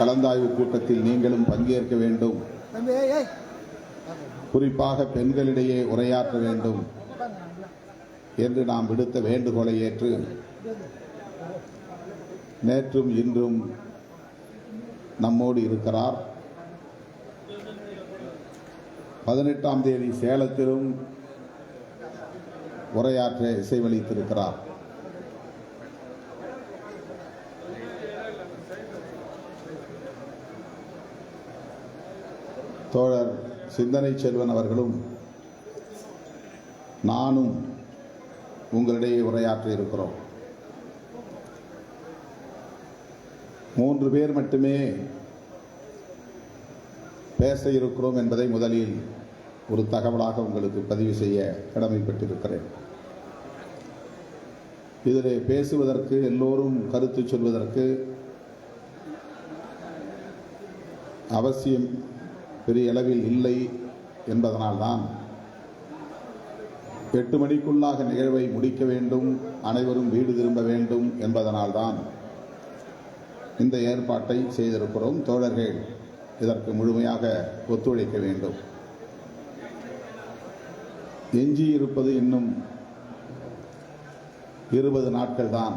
கலந்தாய்வு கூட்டத்தில் நீங்களும் பங்கேற்க வேண்டும். குறிப்பாக பெண்களிடையே உரையாற்ற வேண்டும் என்று நாம் விடுத்த வேண்டுகோளை ஏற்று நேற்றும் இன்றும் நம்மோடு இருக்கிறார். பதினெட்டாம் தேதி சேலத்திலும் உரையாற்ற இசைவளித்திருக்கிறார். தோழர் சிந்தனை செல்வன் அவர்களும் நானும் உங்களிடையே உரையாற்ற இருக்கிறோம். மூன்று பேர் மட்டுமே பேச இருக்கிறோம் என்பதை முதலில் ஒரு தகவலாக உங்களுக்கு பதிவு செய்ய கடமைப்பட்டிருக்கிறேன். இதில் பேசுவதற்கு எல்லோரும் கருத்து சொல்வதற்கு அவசியம் பெரிய அளவில் இல்லை என்பதனால்தான் எட்டு மணிக்குள்ளாக நிகழ்வை முடிக்க வேண்டும் அனைவரும் வீடு திரும்ப வேண்டும் என்பதனால்தான் இந்த ஏற்பாட்டை செய்திருக்கிறோம். தோழர்கள் இதற்கு முழுமையாக ஒத்துழைக்க வேண்டும். எஞ்சியிருப்பது இன்னும் இருபது நாட்கள் தான்.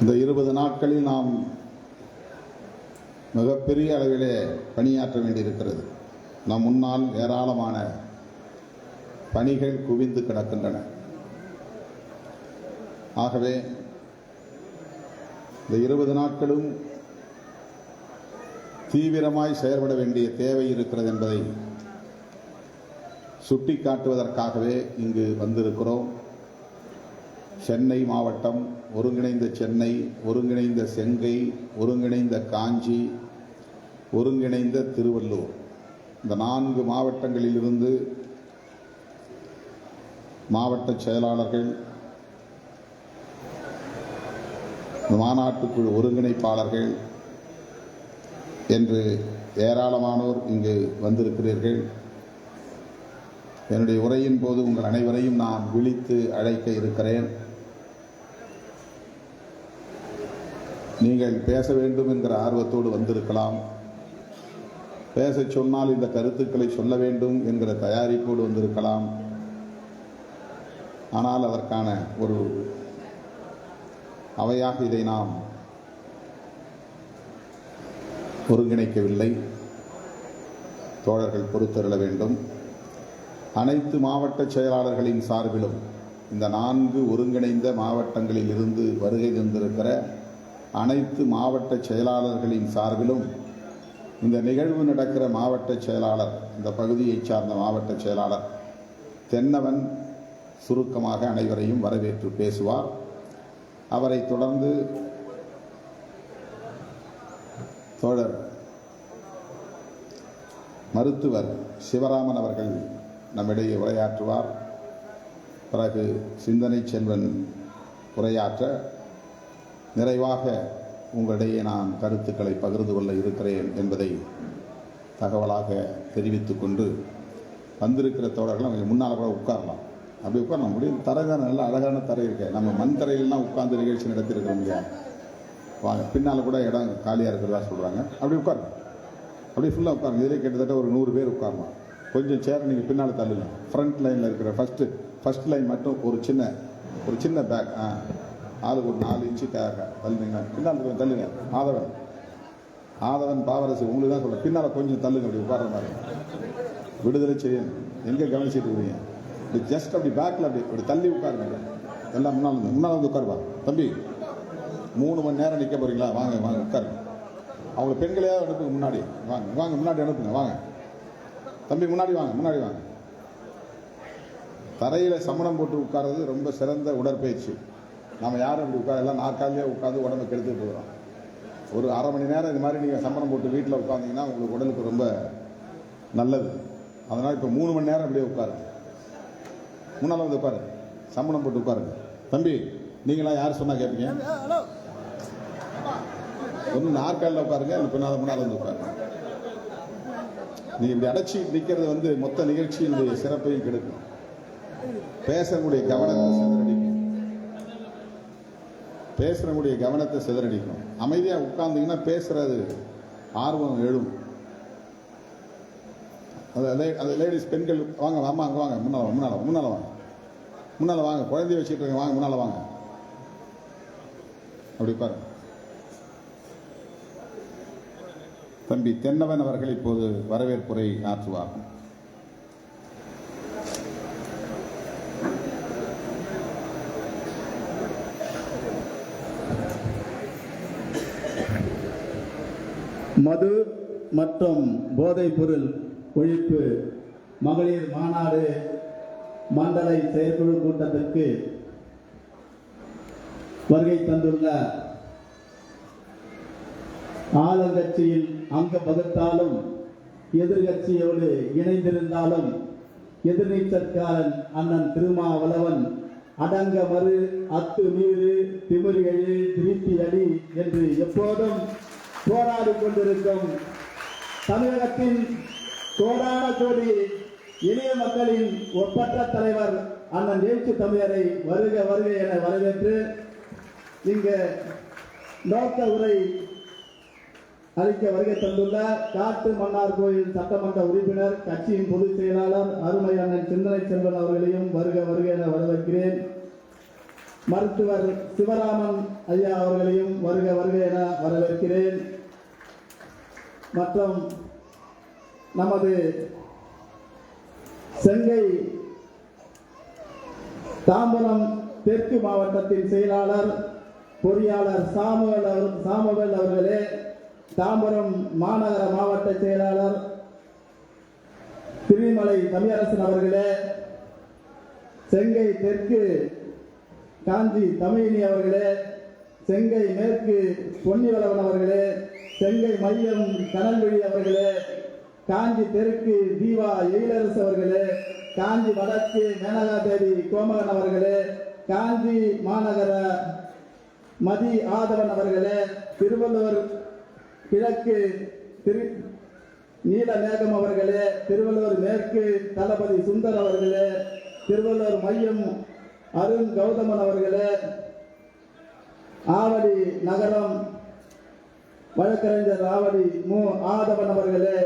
இந்த இருபது நாட்களில் நாம் மிகப்பெரிய அளவிலே பணியாற்ற வேண்டியிருக்கிறது. நம் முன்னால் ஏராளமான பணிகள் குவிந்து கிடக்கின்றன. ஆகவே இந்த இருபது நாட்களும் தீவிரமாய் செயல்பட வேண்டிய தேவை இருக்கிறது என்பதை சுட்டிக்காட்டுவதற்காகவே இங்கு வந்திருக்கிறோம். சென்னை மாவட்டம் ஒருங்கிணைந்த சென்னை ஒருங்கிணைந்த செங்கை ஒருங்கிணைந்த காஞ்சி ஒருங்கிணைந்த திருவள்ளூர். இந்த நான்கு மாவட்டங்களிலிருந்து மாவட்ட செயலாளர்கள் மாநாட்டுக்குழு ஒருங்கிணைப்பாளர்கள் என்று ஏராளமானோர் இங்கு வந்திருக்கிறீர்கள். என்னுடைய உரையின் போது உங்கள் அனைவரையும் நான் விழித்து அழைக்க இருக்கிறேன். நீங்கள் பேச வேண்டும் என்கிற ஆர்வத்தோடு வந்திருக்கலாம். பேச சொன்னால் இந்த கருத்துக்களை சொல்ல வேண்டும் என்கிற தயாரிப்போடு வந்திருக்கலாம். ஆனால் அதற்கான ஒரு அவையாக இதை நாம் ஒருங்கிணைக்கவில்லை. தோழர்கள் பொறுத்தருள வேண்டும். அனைத்து மாவட்ட செயலாளர்களின் சார்பிலும் இந்த நான்கு ஒருங்கிணைந்த மாவட்டங்களில் இருந்து வருகை தந்திருக்கிற அனைத்து மாவட்ட செயலாளர்களின் சார்பிலும் இந்த நிகழ்வு நடக்கிற மாவட்ட செயலாளர் இந்த பகுதியைச் சார்ந்த மாவட்ட செயலாளர் தென்னவன் சுருக்கமாக அனைவரையும் வரவேற்று பேசுவார். அவரை தொடர்ந்து தோழர் மருத்துவர் சிவராமன் அவர்கள் நம்மிடையே உரையாற்றுவார். பிறகு சிந்தனை செல்வன் உரையாற்ற நிறைவாக உங்களிடையே நான் கருத்துக்களை பகிர்ந்து கொள்ள இருக்கிறேன் என்பதை தகவலாக தெரிவித்து கொண்டு வந்திருக்கிற தோழர்களும் கொஞ்சம் முன்னால் கூட உட்காரலாம். அப்படி உட்காரலாம். முடியும். தரகான நல்ல அழகான தரை இருக்கு. நம்ம மண் தரையிலாம் உட்கார்ந்து நிகழ்ச்சி நடத்தியிருக்கிறோம் இல்லையா? வாங்க பின்னால் கூட இடம் காலியாக இருக்கிறதா சொல்கிறாங்க அப்படி உட்காருங்க. அப்படியே ஃபுல்லாக உட்காருங்க. இதிலே கிட்டத்தட்ட ஒரு நூறு பேர் உட்காரலாம். கொஞ்சம் சேர் நீங்கள் பின்னால் தள்ளுங்க. ஃப்ரண்ட் லைனில் இருக்கிற ஃபஸ்ட்டு ஃபஸ்ட் லைன் மட்டும் ஒரு சின்ன ஒரு சின்ன பேக் ஆ. அது ஒரு நாலு இன்ச்சு தேவை தள்ளுங்க பின்னால் இருக்கிற தள்ளுங்க. ஆதவன். ஆதவன் பாவரசு உங்களுக்கு தான் சொல்கிறேன் பின்னால் கொஞ்சம் தள்ளுங்க அப்படி உட்கார மாதிரி. விடுதலை செய்யணும். எங்கே கவனிச்சிட்டு இருக்கீங்க? இப்படி ஜஸ்ட் அப்படி பேக்கில் அப்படி அப்படி தள்ளி உட்காருங்க. எல்லாம் முன்னால் வந்து முன்னால் வந்து உட்காருவா தம்பி மூணு மணி நேரம் நிற்க போறீங்களா? வாங்க வாங்க உட்காருங்க. அவங்கள பெண்களையாவது அனுப்புங்க முன்னாடி. வாங்க வாங்க முன்னாடி அனுப்புங்க வாங்க. தம்பி முன்னாடி வாங்க முன்னாடி வாங்க. தரையில் சமணம் போட்டு உட்கார்றது ரொம்ப சிறந்த உடற்பயிற்சி. நம்ம யாரும் இப்படி உட்காந்து எல்லாம் நாற்காலியே உட்காந்து உடம்பு கெடுத்துட்டு இருக்கிறோம் ஒரு அரை மணி நேரம் இது மாதிரி நீங்கள் சம்பளம் போட்டு வீட்டில் உட்காந்தீங்கன்னா உங்களுக்கு உடலுக்கு ரொம்ப நல்லது. அதனால் இப்போ மூணு மணி நேரம் அப்படியே உட்காருங்க. முன்னால் வந்து உட்காரு சம்பளம் போட்டு உட்காருங்க. தம்பி நீங்களாம் யார் சொன்னால் கேட்பீங்க ஒன்று நாற்காலில் உட்காருங்க இல்லை பின்னால் முன்னால் வந்து உட்காருங்க. நீ இப்படி அடைச்சி நிற்கிறது வந்து மொத்த நிகழ்ச்சியினுடைய சிறப்பையும் கெடுக்கும். பேசக்கூடிய கவனத்தை பேசுகிறவங்களுடைய கவனத்தை சிதறடிக்கும் அமைதியாக உட்கார்ந்தீங்கன்னா பேசுகிறது ஆர்வம் எழும். அது லே- அது லேடிஸ் பெண்கள் வாங்க வாமா அங்கே வாங்க. முன்னால் முன்னால் முன்னால் வாங்க. முன்னால் வாங்க. குழந்தைய வச்சுட்டு இருக்க வாங்க முன்னால் வாங்க. அப்படி பாருங்க தம்பி தென்னவன் அவர்கள் இப்போது வரவேற்புரை ஆற்றுவார். மது மற்றும் போதைப் பொருள் ஒழிப்பு மகளிர் மாநாடு மண்டலை செயற்குழு கூட்டத்திற்கு வருகை தந்துள்ள ஆளுங்கட்சியில் அங்க பகுத்தாலும் எதிர்கட்சியோடு இணைந்திருந்தாலும் எதிர்நீச்சற்காரன் அண்ணன் திருமாவளவன் அடங்க மறு அத்து மீறு திமிரு எழு திருப்பி அடி என்று எப்போதும் போராடி கொண்டிருக்கும் தமிழகத்தின் கோடான கோடி இளைய மக்களின் ஒப்பற்ற தலைவர் அண்ணன் எழுச்சி தமிழரை வருக வருக என வரவேற்று இங்கு நோக்க உரை அளிக்க வருகை தந்துள்ள காட்டு மன்னார் கோயில் சட்டமன்ற உறுப்பினர் கட்சியின் பொதுச் செயலாளர் அருமை அண்ணன் சிந்தனை செல்வன் அவர்களையும் வருக வருக என வரவேற்கிறேன். மருத்துவர் சிவராமன் ஐயா அவர்களையும் வருக வருக என வரவேற்கிறேன். மற்றும் நமது செங்கை தாம்பரம் தெற்கு மாவட்டத்தின் செயலாளர் பொறியாளர் சாமுவேல் அவர் சாமுவேல் அவர்களே தாம்பரம் மாநகர மாவட்ட செயலாளர் திருமலை தமிழரசன் அவர்களே செங்கை தெற்கு காஞ்சி தமிழினி அவர்களே செங்கை மேற்கு பொன்னிவளவன் அவர்களே செங்கை மையம் கனல்வழி அவர்களே காஞ்சி தெற்கு தீவா எழிலரசு அவர்களே காஞ்சி வடக்கு மேனகாதேவி கோமகன் அவர்களே காஞ்சி மாநகர மதி ஆதவன் அவர்களே திருவள்ளுவர் கிழக்கு திரு நீலமேகம் அவர்களே திருவள்ளுவர் மேற்கு தளபதி சுந்தர் அவர்களே திருவள்ளுவர் மையம் அருண் கௌதமன் அவர்களே ஆவடி நகரம் வழக்கறிஞர் ஆவடி மு. ஆதவன் அவர்களே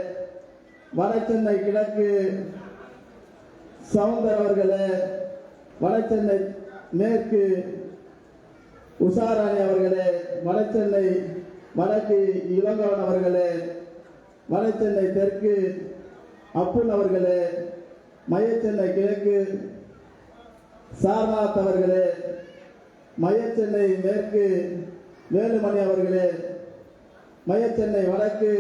வடசென்னை கிழக்கு சவுந்தர் அவர்களே வடசென்னை மேற்கு உஷாராணி அவர்களே வடசென்னை வடக்கு இளங்கவன் அவர்களே வடசென்னை தெற்கு அப்புன் அவர்களே மையச்சென்னை கிழக்கு சாரநாத் அவர்களே மையச்சென்னை மேற்கு வேலுமணி அவர்களே மையச்சென்னை வடக்கு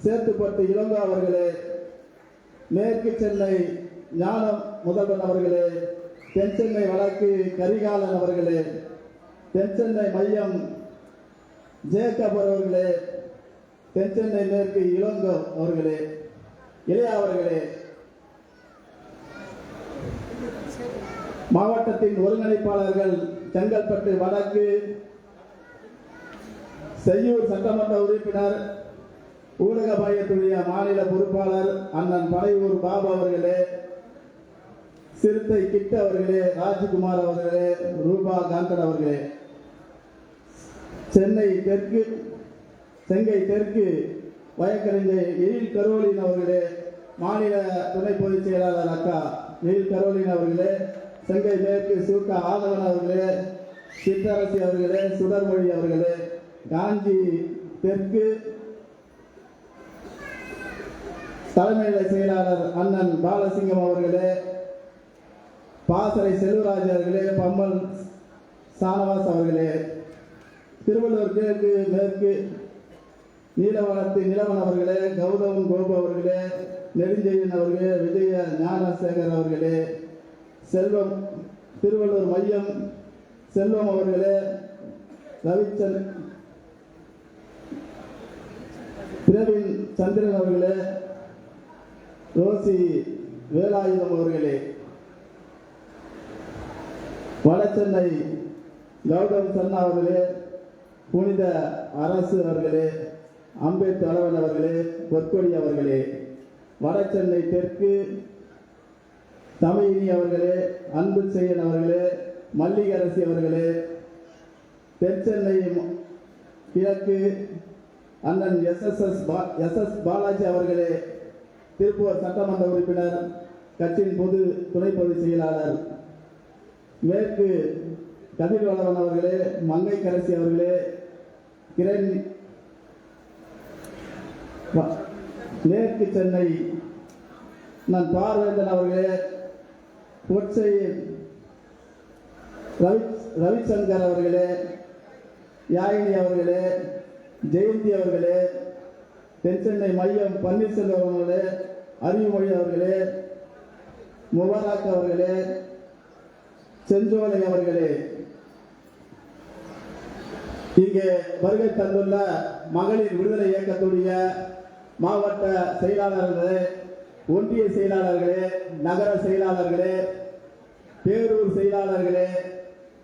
சேத்துப்பட்டு இளங்கோ அவர்களே மேற்கு சென்னை ஞானம் முதல்வன் அவர்களே தென் சென்னை வடக்கு கரிகாலன் அவர்களே தென் சென்னை மையம் ஜேக்கப் அவர்களே தென் சென்னை மேற்கு இளங்கோ அவர்களே இளையா அவர்களே மாவட்டத்தின் ஒருங்கிணைப்பாளர்கள் செங்கல்பட்டு வடக்கு செய்யூர் சட்டமன்ற உறுப்பினர் ஊடக மையத்துடைய மாநில பொறுப்பாளர் அண்ணன் பழையூர் பாபு அவர்களே சிறுத்தை கிட்ட அவர்களே ராஜ்குமார் அவர்களே ரூபா காந்தன் அவர்களே. சென்னை தெற்கு செங்கை தெற்கு வழக்கறிஞர் எழில் கரோலின் அவர்களே மாநில துணை பொதுச் செயலாளர் அக்கா எழில் கரோலின் அவர்களே செங்கை மேற்கு சூக்க ஆதவன் அவர்களே சிற்றரசி அவர்களே சுடர்மொழி அவர்களே காஞ்சி தெற்கு தலைமையில செயலாளர் அண்ணன் பாலசிங்கம் அவர்களே பாசறை செல்வராஜ் அவர்களே பம்மல் சானவாஸ் அவர்களே திருவள்ளுவர் கிழக்கு மேற்கு நீலவனத்து நிலவன் அவர்களே கௌதமன் கோபு அவர்களே நெடுஞ்செழியன் அவர்களே விஜய ஞானசேகர் அவர்களே செல்வம் திருவள்ளூர் மையம் செல்வம் அவர்களே ரவிச்சந்த் பிரவீன் சந்திரன் அவர்களே ரோசி வேலாயுதம் அவர்களே வடசென்னை கௌதம் சன்னா அவர்களே புனித அரசு அவர்களே அம்பேத் அளவன் அவர்களே பொற்கொடி அவர்களே வடசென்னை தெற்கு தமிழினி அவர்களே அன்பு செய்யன் அவர்களே மல்லிகரசி அவர்களே தென் சென்னை கிழக்கு அண்ணன் S S S S S Balaji அவர்களே திருப்பூர் சட்டமன்ற உறுப்பினர் கட்சியின் பொது துணை பொதுச் செயலாளர் மேற்கு கதிர்வளவன் அவர்களே மங்கை கரசி அவர்களே கிரண் மேற்கு சென்னை நான் பார்வேந்தன் அவர்களே கோட்சையின் ரவி ரவிசங்கர் அவர்களே யாயினி அவர்களே ஜெயந்தி அவர்களே தென்சென்னை மையம் பன்னீர்செல்வம் அவர்களே அறிவுமொழி அவர்களே முபாராக் அவர்களே செஞ்சோலை அவர்களே. இங்கே வருகை தந்துள்ள மகளிர் விடுதலை இயக்கத்துடைய மாவட்ட செயலாளர்களே ஒன்றிய செயலாளர்களே நகர செயலாளர்களே பேரூர் செயலாளர்களே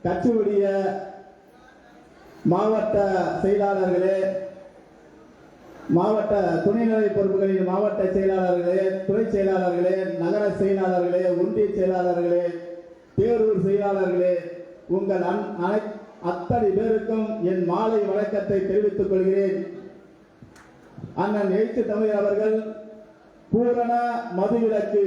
கட்சியுடைய மாவட்ட செயலாளர்களே மாவட்ட துணைநிலை பொறுப்புகளின் மாவட்ட செயலாளர்களே துறை செயலாளர்களே நகர செயலாளர்களே ஒன்றிய செயலாளர்களே பேரூர் செயலாளர்களே உங்கள் அனை அத்தனை பேருக்கும் என் மாலை வணக்கத்தை தெரிவித்துக் கொள்கிறேன். அண்ணன் எழுத்து தமிழர் அவர்கள் பூரண மதுவிலக்கு.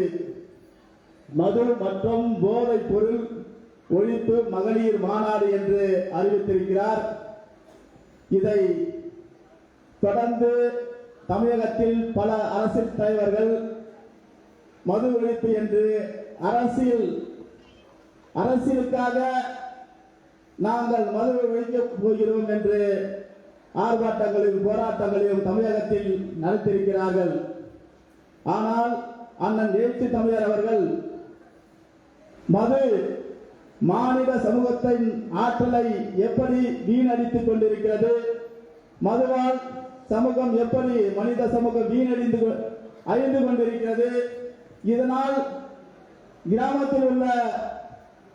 மது மற்றும் போதைப் பொருள் ஒழிப்பு மகளிர் மாநாடு என்று அறிவித்திருக்கிறார். இதை தொடர்ந்து தமிழகத்தில் பல அரசியல் தலைவர்கள் மது ஒழிப்பு என்று அரசியல் அரசியலுக்காக நாங்கள் மது ஒழிக்கப் போகிறோம் என்று ஆர்ப்பாட்டங்களையும் போராட்டங்களையும் தமிழகத்தில் நடத்தியிருக்கிறார்கள். ஆனால் அண்ணன் எழுச்சி தமிழர் அவர்கள் மது மாநில சமூகத்தின் ஆற்றலை எப்படி வீணடித்துக் கொண்டிருக்கிறது? மதுவால் சமூகம் எப்படி மனித சமூகம் வீணடிந்து அழிந்து கொண்டிருக்கிறது? இதனால் கிராமத்தில் உள்ள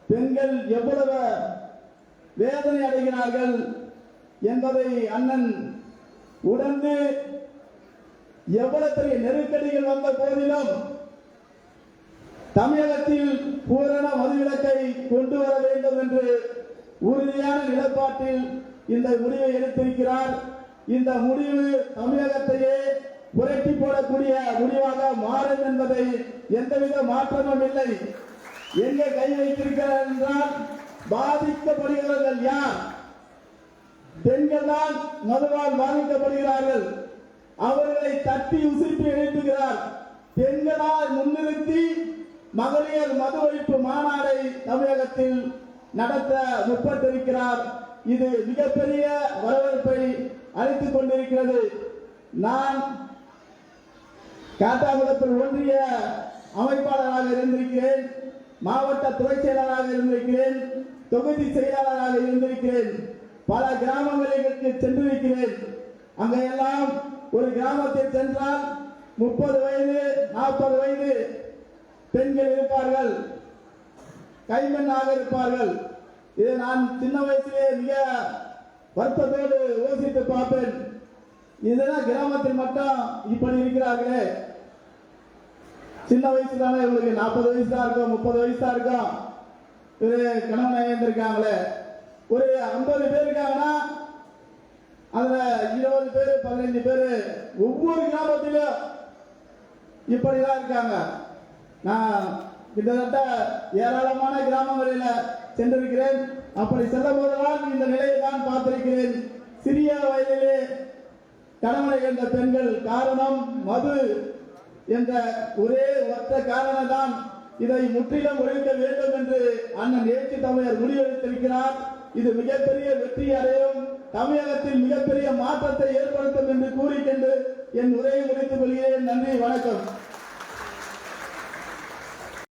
பெண்கள் எவ்வளவு வேதனை அடைகிறார்கள் என்பதை அண்ணன் உடந்து எவ்வளவு நெருக்கடிகள் வந்த போதிலும் தமிழகத்தில் பூரண மதுவிலக்கை கொண்டு வர வேண்டும் என்று உறுதியான நிலைப்பாட்டில் இந்த முடிவை எடுத்திருக்கிறார். இந்த முடிவு தமிழகத்தையே புரட்டி போடக்கூடிய முடிவாக மாறும் என்பதை எந்தவித மாற்றமும் இல்லை. எங்கே கை வைத்திருக்கிறார் என்றால் பாதிக்கப்படுகிறவர்கள் யார்? பெண்கள் தான் மதுவால் பாதிக்கப்படுகிறார்கள். அவர்களை தட்டி உசிப்பி எழுப்புகிறார் பெண்களால் முன்னிறுத்தி மகளிர் மது ஒழிப்பு மாநாடை தமிழகத்தில் நடத்த முற்பட்டிருக்கிறார். இது மிகப்பெரிய வரவேற்பை அளித்துக் கொண்டிருக்கிறது. நான் காட்டாங்குளத்தில் ஒன்றிய அமைப்பாளராக இருந்திருக்கிறேன். மாவட்ட துறை செயலாளராக இருந்திருக்கிறேன். தொகுதி செயலாளராக இருந்திருக்கிறேன். பல கிராமங்களுக்கு சென்றிருக்கிறேன். அங்கெல்லாம் ஒரு கிராமத்தில் சென்றால் முப்பது வயது நாற்பது வயது பெண்கள் இருப்பார்கள். கைமண்ணாக இருப்பார்கள். இது நான் சின்ன வயசிலே மிக வருத்தத்தோடு யோசித்து பார்ப்பேன். இதெல்லாம் கிராமத்தில் மட்டும் இப்படி இருக்கிறார்களே. சின்ன வயசு தானே இவங்களுக்கு நாற்பது வயசு தான் இருக்கும் முப்பது வயசு தான் இருக்கும். இது கணவன் இருந்திருக்காங்களே. ஒரு ஐம்பது பேர் இருக்காங்கன்னா அதுல இருபது பேர் பதினைஞ்சு பேர் ஒவ்வொரு கிராமத்திலும் இப்படிதான் இருக்காங்க. நான் கிட்டத்தட்ட ஏராளமான கிராமங்களில் சென்றிருக்கிறேன். அப்படி செல்லும் போதெல்லாம் இந்த நிலையை தான் பார்த்திருக்கிறேன். சிறிய வயதிலே கணவனை என்ற பெண்கள் காரணம் மது என்ற ஒரே ஒற்ற காரணம் தான் இதை முற்றிலும் ஒழிக்க வேண்டும் என்று அண்ணன் ஏற்றி தமிழர் முடிவெடுத்திருக்கிறார். இது மிகப்பெரிய வெற்றி அடையும். தமிழகத்தில் மிகப்பெரிய மாற்றத்தை ஏற்படுத்தும் என்று கூறிக்கொண்டு என் உரையை முடித்துக் கொள்கிறேன். நன்றி வணக்கம்.